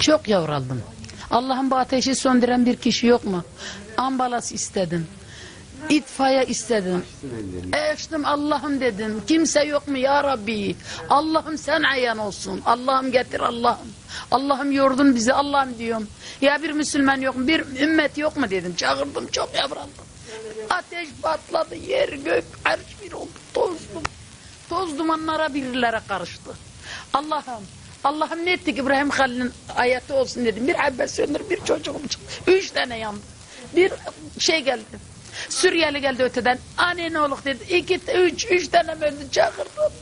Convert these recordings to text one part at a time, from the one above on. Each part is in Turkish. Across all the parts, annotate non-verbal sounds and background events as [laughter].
Çok yavraldım. Allah'ın bu ateşi söndüren bir kişi yok mu? Ambulans istedim. İtfaiye istedim. Açtım Allah'ım dedim. Kimse yok mu ya Rabbi? Allah'ım sen ayan olsun. Allah'ım getir Allah'ım. Allah'ım yordun bizi Allah'ım diyorum. Ya bir Müslüman yok mu? Bir ümmet yok mu dedim. Çağırdım çok yavraldım. Ateş patladı yer gök arş bir oldu tozdum. Toz dumanlara birilere karıştı. Allah'ım Allah'ım ne ettik İbrahim Halil'in ayeti olsun dedim. Bir habbe söndür bir çocuğum çıktı. Üç tane yandı. Bir şey geldi. Suriyeli geldi öteden. Anne ne olur dedi. İki, üç, üç tane öldü çağırdı.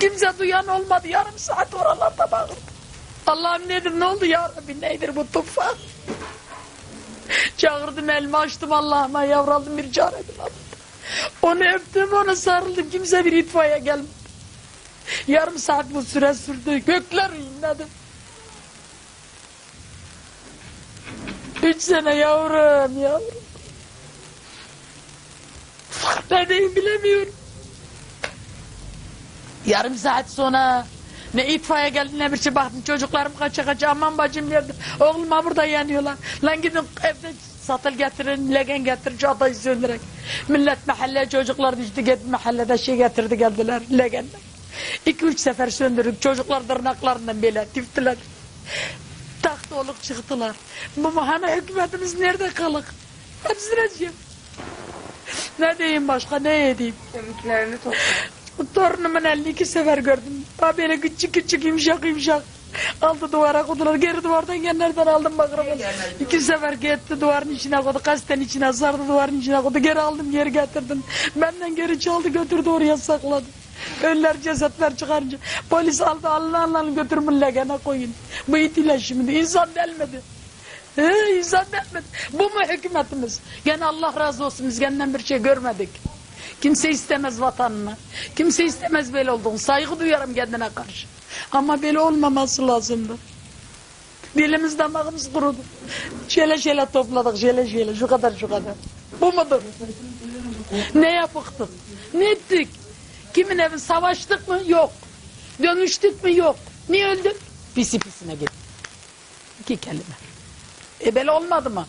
Kimse duyan olmadı. Yarım saat oralarda bağırdı. Allah'ım nedir ne oldu ya Rabbi neydir bu tufan? Çağırdım elimi açtım Allah'ıma yavraldım bir çare bulamadım. Onu öptüm onu sarıldım kimse bir itfaiye gelmedi. Yarım saat bu süre sürdü gökler inledim. Üç sene yavrum yavrum. Ne diyeyim bilemiyorum. Yarım saat sonra ne itfaiye geldi ne bir şey baktım çocuklarım kaça kaça aman bacım nerede oğluma burada yanıyorlar lan gidin evde satıl getirin legen getirin şu adayı söndürek millet mahalle çocuklar düştü git mahallede şey getirdi geldiler legenler iki üç sefer söndürdük çocuklar tırnaklarından böyle tiftiler taktı oluk çıktılar bu mahane hükümetimiz nerede kalık hepsine şey ne diyeyim başka ne edeyim Kemiklerini topla. [laughs] Torunumun elini iki sefer gördüm. Daha böyle küçük küçük yumuşak yumuşak. Aldı duvara koydular. Geri duvardan genlerden aldım bakrabı. İki sefer gitti duvarın içine koydu. Kasten içine sardı duvarın içine koydu. Geri aldım geri getirdim. Benden geri çaldı götürdü oraya sakladı. Ölüler cesetler çıkarınca. Polis aldı alın alın götürün legene koyun. Bu itiyle şimdi. İnsan delmedi. He, insan delmedi. Bu mu hükümetimiz? Gene Allah razı olsun biz kendinden bir şey görmedik. Kimse istemez vatanını. Kimse istemez böyle olduğunu. Saygı duyarım kendine karşı. Ama böyle olmaması lazımdı. Dilimiz damağımız kurudu. Şöyle şöyle topladık şöyle şöyle şu kadar şu kadar. Bu mudur? Ne yapıktık? Ne ettik? Kimin evi savaştık mı? Yok. Dönüştük mü? Yok. Niye öldük? Pisi pisine git. İki kelime. E böyle olmadı mı?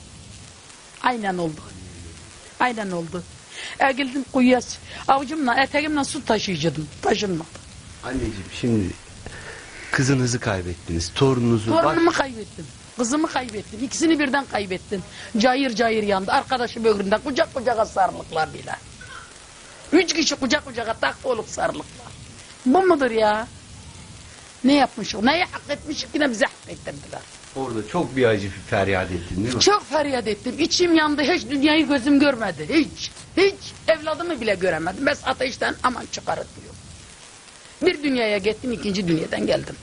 Aynen oldu. Aynen oldu. E geldim kuyuya avucumla eteğimle su taşıyacaktım. Taşınmadı. Anneciğim şimdi kızınızı kaybettiniz, torununuzu. Torunumu kaybettim. Kızımı kaybettim. İkisini birden kaybettim. Cayır cayır yandı. Arkadaşı böğründe kucak kucaka sarılıklar bile. Üç kişi kucak kucaka tak olup sarılıklar. Bu mudur ya? Ne yapmışız? Neyi hak etmişik yine bize hak ettirdiler. Orada çok bir acı bir feryat ettin değil mi? Çok feryat ettim. İçim yandı. Hiç dünyayı gözüm görmedi. Hiç. Hiç. Evladımı bile göremedim. Ben ateşten aman çıkarıp. Bir dünyaya gittim. ikinci dünyadan geldim.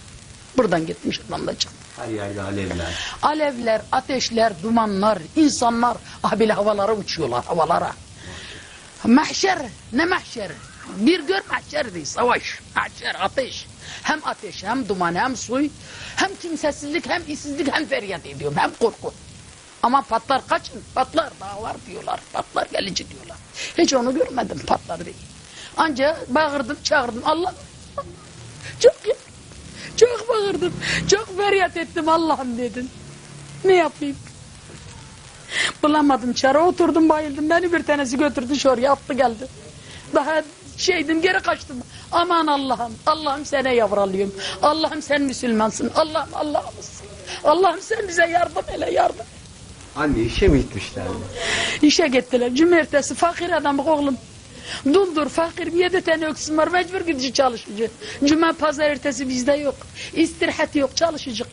Buradan gitmiş adamla çıktım. Her yerde alevler. Alevler, ateşler, dumanlar, insanlar ah bile havalara uçuyorlar havalara. Mahşer, ne mahşer? Bir gör mahşer değil, savaş, mahşer, ateş. Hem ateş, hem duman, hem suy, hem kimsesizlik, hem işsizlik, hem feryat ediyorum, hem korku. Ama patlar kaçın, patlar daha var diyorlar, patlar gelici diyorlar. Hiç onu görmedim, patlar değil. Anca bağırdım, çağırdım, Allah çok çok bağırdım. Çok feryat ettim Allah'ım dedim. Ne yapayım? Bulamadım çare oturdum bayıldım. Beni bir tanesi götürdü şuraya attı geldi. Daha şeydim geri kaçtım. Aman Allah'ım. Allah'ım sana yavralıyorum. Allah'ım sen Müslümansın. Allah'ım Allah'ımızsın. Allah'ım sen bize yardım ele yardım. Anne işe mi gitmişlerdi? İşe gittiler. Cumartesi fakir adam oğlum. Duldur fakir yedi tane öksüm var mecbur gidecek çalışacak. Cuma pazar ertesi bizde yok. İstirahat yok çalışacak.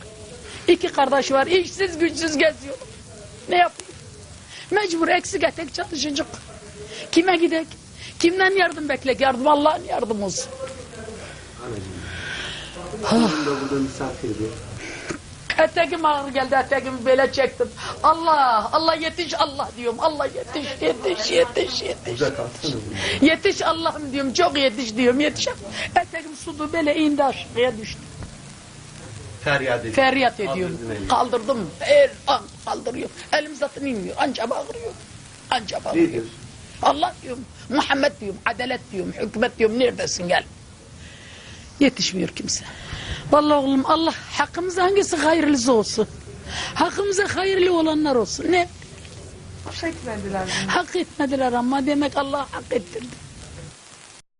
İki kardeş var işsiz güçsüz geziyor. Ne yapayım? Mecbur eksik etek çalışacak. Kime gidek? Kimden yardım beklek? Yardım Allah'ın yardım olsun. Da burada misafirdi. Eteğim ağır geldi eteğimi böyle çektim. Allah Allah yetiş Allah diyorum. Allah yetiş yetiş yetiş yetiş. Yetiş Allah'ım diyorum çok yetiş diyorum yetiş. Eteğim sudu böyle indi aşağıya düştü. Feryat ediyor. Feryat ediyorum. Kaldırdın elini. Kaldırdım. Her an kaldırıyorum. Elim zaten inmiyor. Anca bağırıyor. Anca bağırıyor. Allah diyorum. Muhammed diyorum. Adalet diyorum. Hükümet diyorum. Neredesin gel. Yetişmiyor kimse. Vallahi oğlum Allah hakkımıza hangisi hayırlısı olsun. Hakkımıza hayırlı olanlar olsun. Ne? Çekmediler. Hak etmediler ama demek Allah hak ettirdi.